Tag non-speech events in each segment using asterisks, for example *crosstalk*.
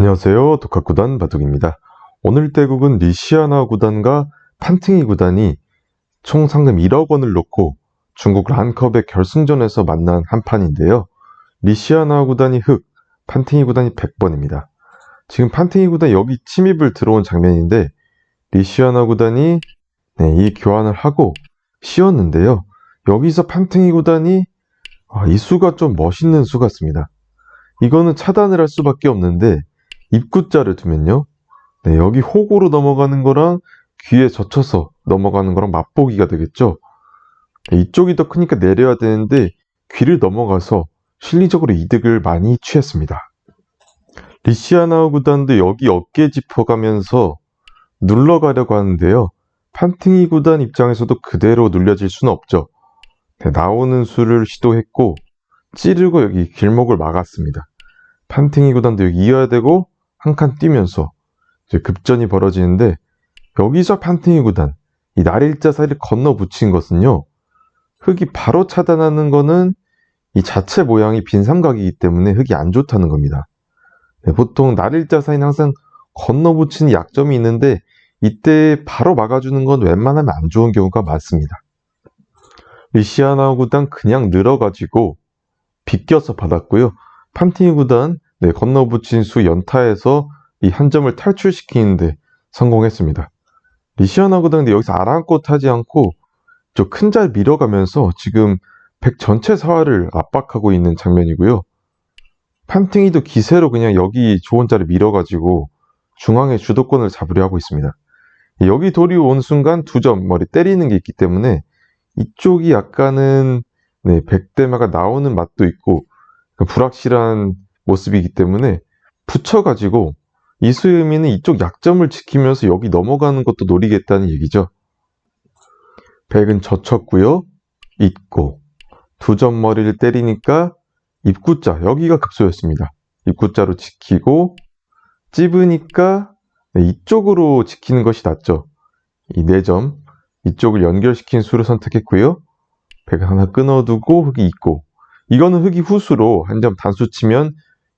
안녕하세요. 독학구단 바둑입니다. 오늘 대국은 리시아나 구단과 판팅이 구단이 총 상금 1억 원을 놓고 중국 란컵의 결승전에서 만난 한 판인데요. 리시아나 구단이 흑, 판팅이 구단이 100번입니다. 지금 판팅이 구단이 여기 침입을 들어온 장면인데 리시아나 구단이 네, 이 교환을 하고 씌웠는데요. 여기서 판팅이 구단이 아, 이 수가 좀 멋있는 수 같습니다. 이거는 차단을 할 수밖에 없는데 입구자를 두면요. 네, 여기 호구로 넘어가는 거랑 귀에 젖혀서 넘어가는 거랑 맛보기가 되겠죠. 네, 이쪽이 더 크니까 내려야 되는데 귀를 넘어가서 실리적으로 이득을 많이 취했습니다. 리시아나 구단도 여기 어깨 짚어가면서 눌러가려고 하는데요. 판팅이 구단 입장에서도 그대로 눌려질 수는 없죠. 네, 나오는 수를 시도했고 찌르고 여기 길목을 막았습니다. 판팅이 구단도 여기 이어야 되고 한 칸 뛰면서 급전이 벌어지는데 여기서 판팅이 구단 이 날일자 사이를 건너 붙인 것은요 흙이 바로 차단하는 거는 이 자체 모양이 빈 삼각이기 때문에 흙이 안 좋다는 겁니다. 네, 보통 날일자 사이는 항상 건너 붙이는 약점이 있는데 이때 바로 막아주는 건 웬만하면 안 좋은 경우가 많습니다. 리시아나 구단 그냥 늘어가지고 비껴서 받았고요. 판팅이 구단 네, 건너붙인 수 연타에서 이 한 점을 탈출시키는데 성공했습니다. 리시아나 구단인데 여기서 아랑곳 하지 않고 저 큰 잘 밀어가면서 지금 백 전체 사활을 압박하고 있는 장면이고요. 판팅이도 기세로 그냥 여기 좋은 자를 밀어가지고 중앙의 주도권을 잡으려 하고 있습니다. 여기 돌이 온 순간 두 점 머리 때리는 게 있기 때문에 이쪽이 약간은 네, 백대마가 나오는 맛도 있고 불확실한 모습이기 때문에 붙여가지고 이수의 의미는 이쪽 약점을 지키면서 여기 넘어가는 것도 노리겠다는 얘기죠. 백은 젖혔고요. 있고 두 점 머리를 때리니까 입구자 여기가 급소였습니다. 입구자로 지키고 찝으니까 네, 이쪽으로 지키는 것이 낫죠. 이네점 이쪽을 연결시킨 수를 선택했고요. 백 하나 끊어두고 흙이 있고 이거는 흙이 후수로 한 점 단수 치면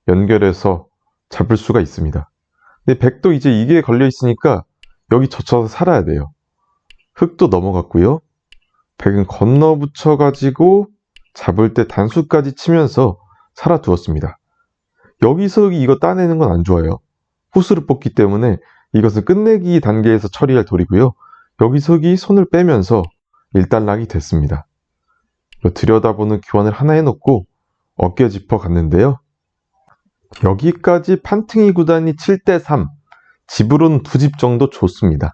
연결해서 잡을 수가 있습니다. 근데 백도 이제 이게 걸려 있으니까 여기 젖혀서 살아야 돼요. 흙도 넘어갔고요. 백은 건너 붙여 가지고 잡을 때 단수까지 치면서 살아 두었습니다. 여기서 이거 따내는 건 안 좋아요. 후수를 뽑기 때문에 이것은 끝내기 단계에서 처리할 돌이고요. 여기서 흙이 손을 빼면서 일단락이 됐습니다. 들여다보는 교환을 하나 해놓고 어깨 짚어 갔는데요. 여기까지 판팅이 구단이 7대3, 집으로는 두집 정도 좋습니다.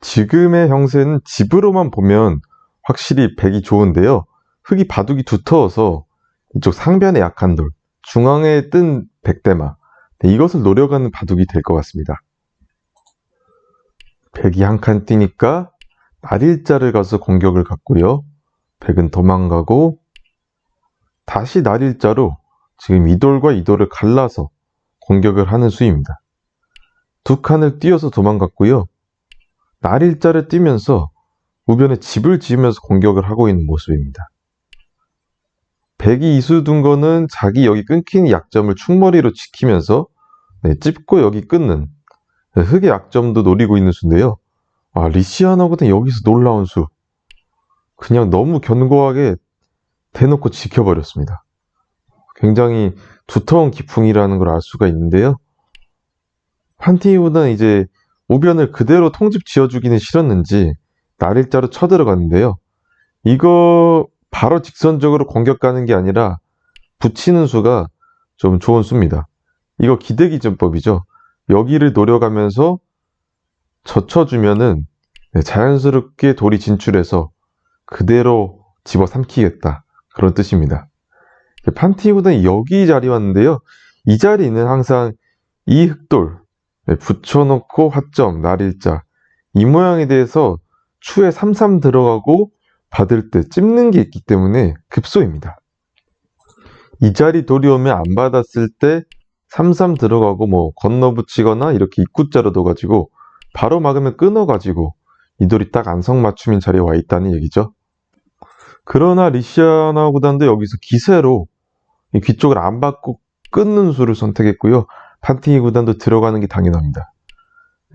지금의 형세는 집으로만 보면 확실히 백이 좋은데요. 흙이 바둑이 두터워서 이쪽 상변에 약한 돌, 중앙에 뜬 백대마, 네, 이것을 노려가는 바둑이 될 것 같습니다. 백이 한 칸 뛰니까 날일자를 가서 공격을 갔고요. 백은 도망가고 다시 날일자로 지금 이 돌과 이 돌을 갈라서 공격을 하는 수입니다. 두 칸을 뛰어서 도망갔고요. 날일자를 뛰면서 우변에 집을 지으면서 공격을 하고 있는 모습입니다. 백이 이수 둔 거는 자기 여기 끊기는 약점을 충머리로 지키면서 네, 찝고 여기 끊는 흙의 약점도 노리고 있는 수인데요. 아, 리시아나보다 여기서 놀라운 수. 그냥 너무 견고하게 대놓고 지켜버렸습니다. 굉장히 두터운 기풍이라는 걸 알 수가 있는데요. 판티보다는 이제 우변을 그대로 통집 지어주기는 싫었는지 날일자로 쳐들어갔는데요. 이거 바로 직선적으로 공격 가는 게 아니라 붙이는 수가 좀 좋은 수입니다. 이거 기대기전법이죠. 여기를 노려가면서 젖혀주면은 네, 자연스럽게 돌이 진출해서 그대로 집어삼키겠다. 그런 뜻입니다. 판티보다는 여기 자리 왔는데요. 이 자리는 항상 이 흑돌 네, 붙여놓고 화점, 날일자 이 모양에 대해서 추에 삼삼 들어가고 받을 때 찝는 게 있기 때문에 급소입니다. 이 자리 돌이 오면 안 받았을 때 삼삼 들어가고 뭐 건너 붙이거나 이렇게 입구자로 둬가지고 바로 막으면 끊어가지고 이 돌이 딱 안성맞춤인 자리에 와 있다는 얘기죠. 그러나 리시아나 구단도 여기서 기세로 귀 쪽을 안 받고 끊는 수를 선택했고요. 판팅이 구단도 들어가는 게 당연합니다.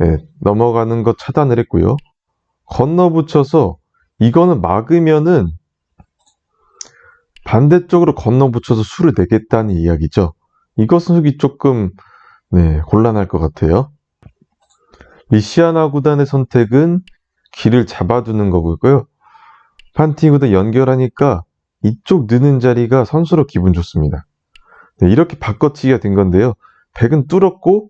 예, 넘어가는 거 차단을 했고요. 건너붙여서 이거는 막으면은 반대쪽으로 건너붙여서 수를 내겠다는 이야기죠. 이것은 흑이 조금 네, 곤란할 것 같아요. 리시아나 구단의 선택은 길을 잡아두는 거고요. 판팅이 구단 연결하니까 이쪽 느는 자리가 선수로 기분 좋습니다. 네, 이렇게 바꿔치기가 된 건데요. 백은 뚫었고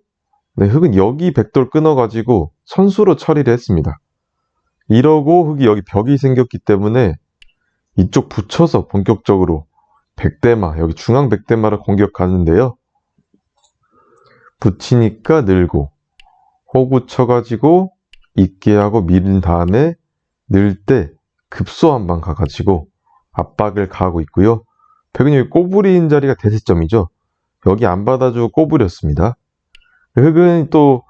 네, 흑은 여기 백돌 끊어가지고 선수로 처리를 했습니다. 이러고 흑이 여기 벽이 생겼기 때문에 이쪽 붙여서 본격적으로 백대마, 여기 중앙 백대마를 공격하는데요. 붙이니까 늘고 호구 쳐가지고 있게 하고 밀은 다음에 늘 때 급소 한 방 가가지고 압박을 가하고 있고요. 백은 여기 꼬부리인 자리가 대세점이죠. 여기 안 받아주고 꼬부렸습니다. 흑은 또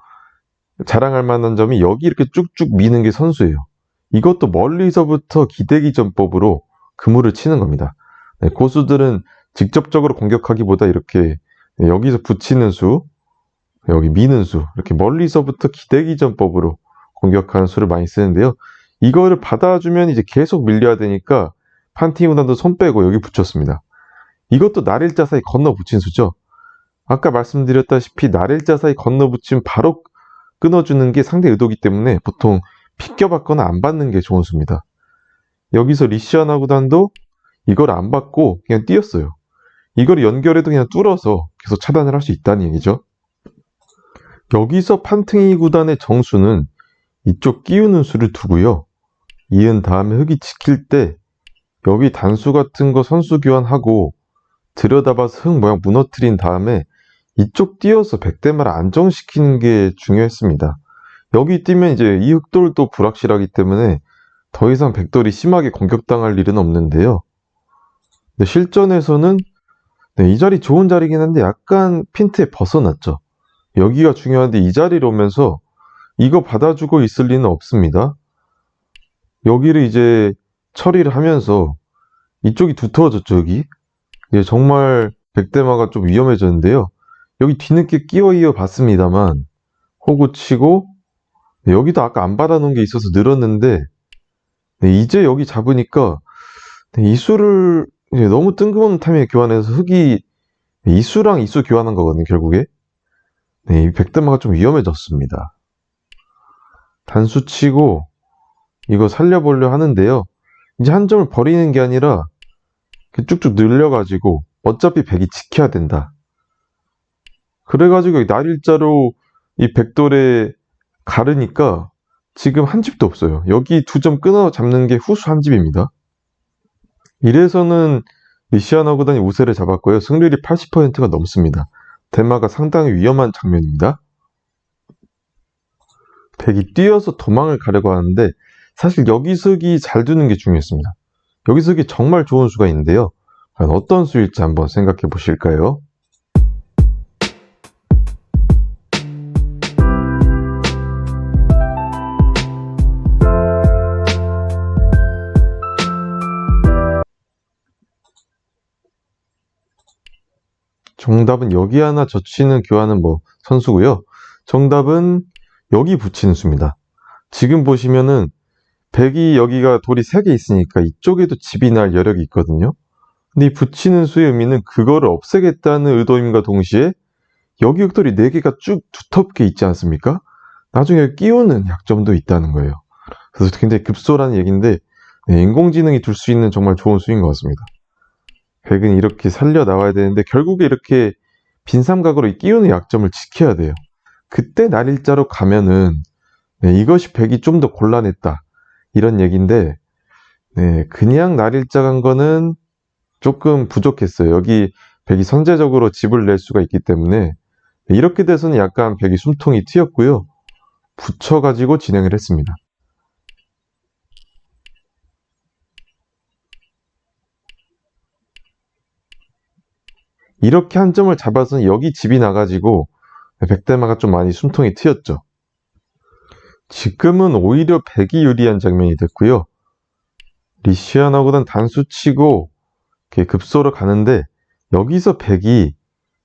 자랑할 만한 점이 여기 이렇게 쭉쭉 미는 게 선수예요. 이것도 멀리서부터 기대기 전법으로 그물을 치는 겁니다. 네, 고수들은 직접적으로 공격하기보다 이렇게 네, 여기서 붙이는 수, 여기 미는 수, 이렇게 멀리서부터 기대기 전법으로 공격하는 수를 많이 쓰는데요. 이거를 받아주면 이제 계속 밀려야 되니까 판티우단도 손 빼고 여기 붙였습니다. 이것도 날일자 사이 건너 붙인 수죠. 아까 말씀드렸다시피 날일자 사이 건너 붙이면 바로 끊어주는 게 상대 의도기 때문에 보통 비껴받거나 안 받는 게 좋은 수입니다. 여기서 리시아나 구단도 이걸 안 받고 그냥 뛰었어요. 이걸 연결해도 그냥 뚫어서 계속 차단을 할 수 있다는 얘기죠. 여기서 판팅이 구단의 정수는 이쪽 끼우는 수를 두고요. 이은 다음에 흙이 지킬 때 여기 단수 같은 거 선수 교환하고 들여다봐서 흙 모양 무너뜨린 다음에 이쪽 띄어서 백대마를 안정시키는 게 중요했습니다. 여기 뛰면 이제 이 흑돌도 불확실하기 때문에 더 이상 백돌이 심하게 공격당할 일은 없는데요. 네, 실전에서는 네, 이 자리 좋은 자리긴 한데 약간 핀트에 벗어났죠. 여기가 중요한데 이 자리로 오면서 이거 받아주고 있을 리는 없습니다. 여기를 이제 처리를 하면서 이쪽이 두터워졌죠, 여기. 이제 정말 백대마가 좀 위험해졌는데요. 여기 뒤늦게 끼워 이어 봤습니다만 호구 치고 네, 여기도 아까 안 받아놓은 게 있어서 늘었는데 네, 이제 여기 잡으니까 네, 이수를 너무 뜬금없는 타이밍에 교환해서 흙이 이수랑 이수 교환한 거거든요 결국에 네, 이 백대마가 좀 위험해졌습니다 단수 치고 이거 살려보려 하는데요 이제 한 점을 버리는 게 아니라 쭉쭉 늘려가지고 어차피 백이 지켜야 된다 그래가지고 날일자로 이 백돌에 가르니까 지금 한 집도 없어요. 여기 두 점 끊어 잡는 게 후수 한 집입니다. 이래서는 리시아나 구단이 우세를 잡았고요. 승률이 80%가 넘습니다. 대마가 상당히 위험한 장면입니다. 백이 뛰어서 도망을 가려고 하는데 사실 여기서기 잘 두는 게 중요했습니다. 여기서기 정말 좋은 수가 있는데요. 과연 어떤 수일지 한번 생각해 보실까요? 정답은 여기 하나 젖히는 교환은 뭐 선수고요. 정답은 여기 붙이는 수입니다. 지금 보시면은 백이 여기가 돌이 3개 있으니까 이쪽에도 집이 날 여력이 있거든요. 근데 이 붙이는 수의 의미는 그거를 없애겠다는 의도임과 동시에 여기 흑돌이 4개가 쭉 두텁게 있지 않습니까? 나중에 끼우는 약점도 있다는 거예요. 그래서 굉장히 급소라는 얘기인데 네, 인공지능이 둘 수 있는 정말 좋은 수인 것 같습니다. 백은 이렇게 살려 나와야 되는데 결국에 이렇게 빈 삼각으로 끼우는 약점을 지켜야 돼요. 그때 날일자로 가면은 네, 이것이 백이 좀 더 곤란했다 이런 얘기인데 네, 그냥 날 일자 간 거는 조금 부족했어요. 여기 백이 선제적으로 집을 낼 수가 있기 때문에 네, 이렇게 돼서는 약간 백이 숨통이 튀었고요. 붙여가지고 진행을 했습니다. 이렇게 한 점을 잡아서 여기 집이 나가지고 백대마가 좀 많이 숨통이 트였죠. 지금은 오히려 백이 유리한 장면이 됐고요. 리시아나보단 단수 치고 급소로 가는데 여기서 백이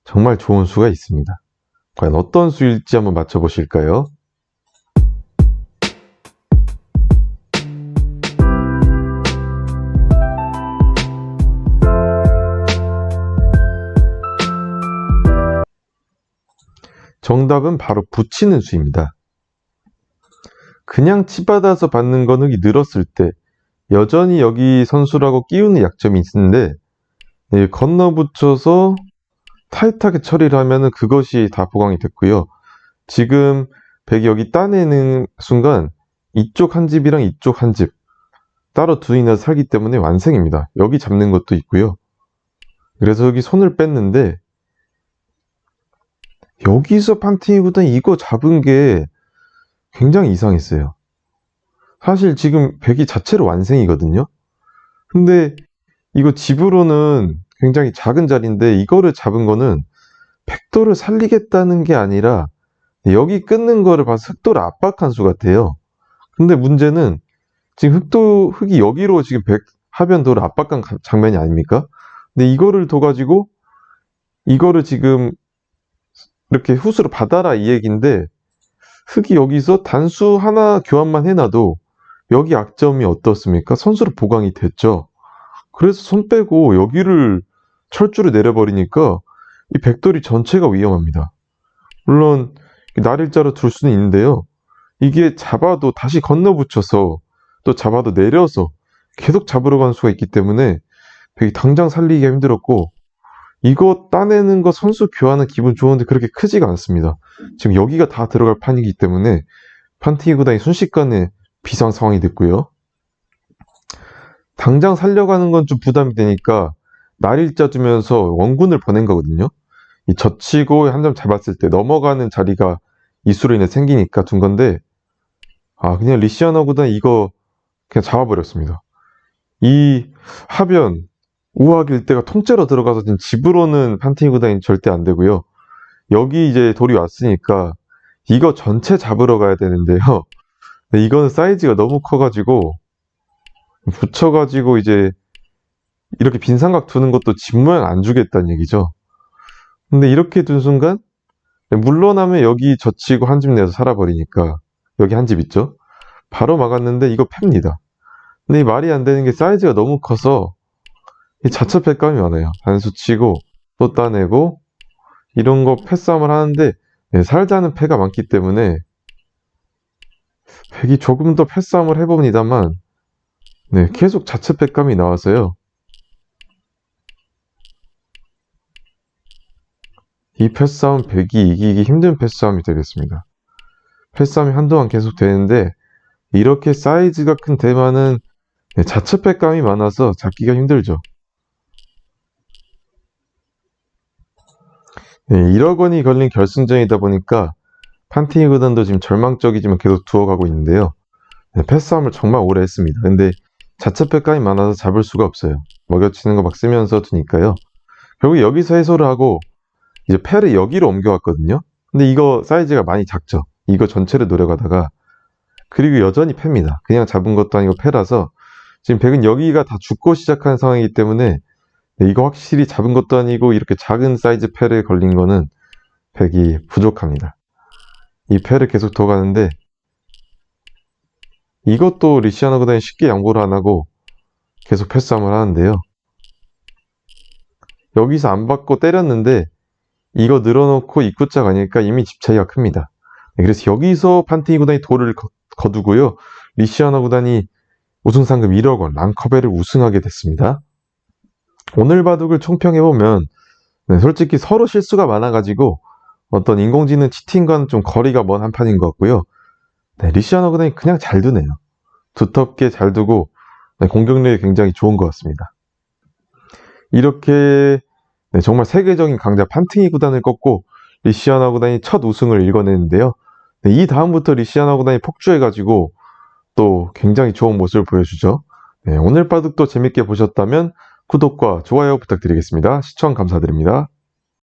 정말 좋은 수가 있습니다. 과연 어떤 수일지 한번 맞춰보실까요? 정답은 바로 붙이는 수입니다. 그냥 치받아서 받는 거는 늘었을 때 여전히 여기 선수라고 끼우는 약점이 있는데 네, 건너붙여서 타이트하게 처리를 하면은 그것이 다 보강이 됐고요. 지금 백이 여기 따내는 순간 이쪽 한 집이랑 이쪽 한 집 따로 두인해서 살기 때문에 완성입니다. 여기 잡는 것도 있고요. 그래서 여기 손을 뺐는데 여기서 판팅이보다 이거 잡은 게 굉장히 이상했어요. 사실 지금 백이 자체로 완성이거든요. 근데 이거 집으로는 굉장히 작은 자리인데 이거를 잡은 거는 백도를 살리겠다는 게 아니라 여기 끊는 거를 봐서 흑도를 압박한 수 같아요. 근데 문제는 지금 흑도 흑이 여기로 지금 백 하변도를 압박한 가- 장면이 아닙니까? 근데 이거를 둬 가지고 이거를 지금 이렇게 후수로 받아라 이 얘기인데 흑이 여기서 단수 하나 교환만 해놔도 여기 약점이 어떻습니까? 선수로 보강이 됐죠. 그래서 손 빼고 여기를 철주를 내려버리니까 이 백돌이 전체가 위험합니다. 물론 날일자로 둘 수는 있는데요. 이게 잡아도 다시 건너붙여서 또 잡아도 내려서 계속 잡으러 가는 수가 있기 때문에 백이 당장 살리기가 힘들었고 이거 따내는 거 선수 교환은 기분 좋은데 그렇게 크지가 않습니다. 지금 여기가 다 들어갈 판이기 때문에 판티기 구단이 순식간에 비상 상황이 됐고요. 당장 살려가는 건 좀 부담이 되니까 날일자 주면서 원군을 보낸 거거든요. 이 젖히고 한 점 잡았을 때 넘어가는 자리가 이수로 인해 생기니까 둔 건데 아 그냥 리시아나 구단 이거 그냥 잡아버렸습니다. 이 하변 우악 일대가 통째로 들어가서 지금 집으로는 판팅이 구단이 절대 안 되고요. 여기 이제 돌이 왔으니까 이거 전체 잡으러 가야 되는데요. *laughs* 이거는 사이즈가 너무 커가지고 붙여가지고 이제 이렇게 빈 삼각 두는 것도 집 모양 안 주겠다는 얘기죠. 근데 이렇게 둔 순간 물러나면 여기 젖히고 한 집 내서 살아버리니까 여기 한 집 있죠. 바로 막았는데 이거 팹니다. 근데 이 말이 안 되는 게 사이즈가 너무 커서 이 자체 패감이 많아요. 단수 치고 또 따내고 이런 거 패싸움을 하는데 네, 살자는 패가 많기 때문에 백이 조금 더 패싸움을 해봅니다만 네, 계속 자체 패감이 나와서요. 이 패싸움 백이 이기기 힘든 패싸움이 되겠습니다. 패싸움이 한동안 계속 되는데 이렇게 사이즈가 큰 대만은 네, 자체 패감이 많아서 잡기가 힘들죠. 네, 1억 원이 걸린 결승전이다 보니까 판티니 구단도 지금 절망적이지만 계속 두어가고 있는데요. 네, 패싸움을 정말 오래 했습니다. 근데 자체 패감이 많아서 잡을 수가 없어요. 먹여치는 거 막 쓰면서 두니까요. 결국 여기서 해소를 하고 이제 패를 여기로 옮겨왔거든요. 근데 이거 사이즈가 많이 작죠. 이거 전체를 노려가다가 그리고 여전히 패입니다. 그냥 잡은 것도 아니고 패라서 지금 백은 여기가 다 죽고 시작한 상황이기 때문에 네, 이거 확실히 잡은 것도 아니고 이렇게 작은 사이즈 패를 걸린 거는 백이 부족합니다. 이 패를 계속 더 가는데 이것도 리시아나 구단이 쉽게 양보를 안 하고 계속 패싸움을 하는데요. 여기서 안 받고 때렸는데 이거 늘어놓고 입구자 가니까 이미 집 차이가 큽니다. 네, 그래서 여기서 판티니 구단이 돌을 거, 거두고요. 리시아나 구단이 우승 상금 1억 원 랑커벨을 우승하게 됐습니다. 오늘 바둑을 총평해보면 네, 솔직히 서로 실수가 많아가지고 어떤 인공지능 치팅과는 좀 거리가 먼 한 판인 것 같고요. 네, 리시아나 구단이 그냥 잘 두네요. 두텁게 잘 두고 네, 공격력이 굉장히 좋은 것 같습니다. 이렇게 네, 정말 세계적인 강자 판팅이 구단을 꺾고 리시아나 구단이 첫 우승을 일궈냈는데요. 네, 이 다음부터 리시아나 구단이 폭주해가지고 또 굉장히 좋은 모습을 보여주죠. 네, 오늘 바둑도 재밌게 보셨다면 구독과 좋아요 부탁드리겠습니다. 시청 감사드립니다.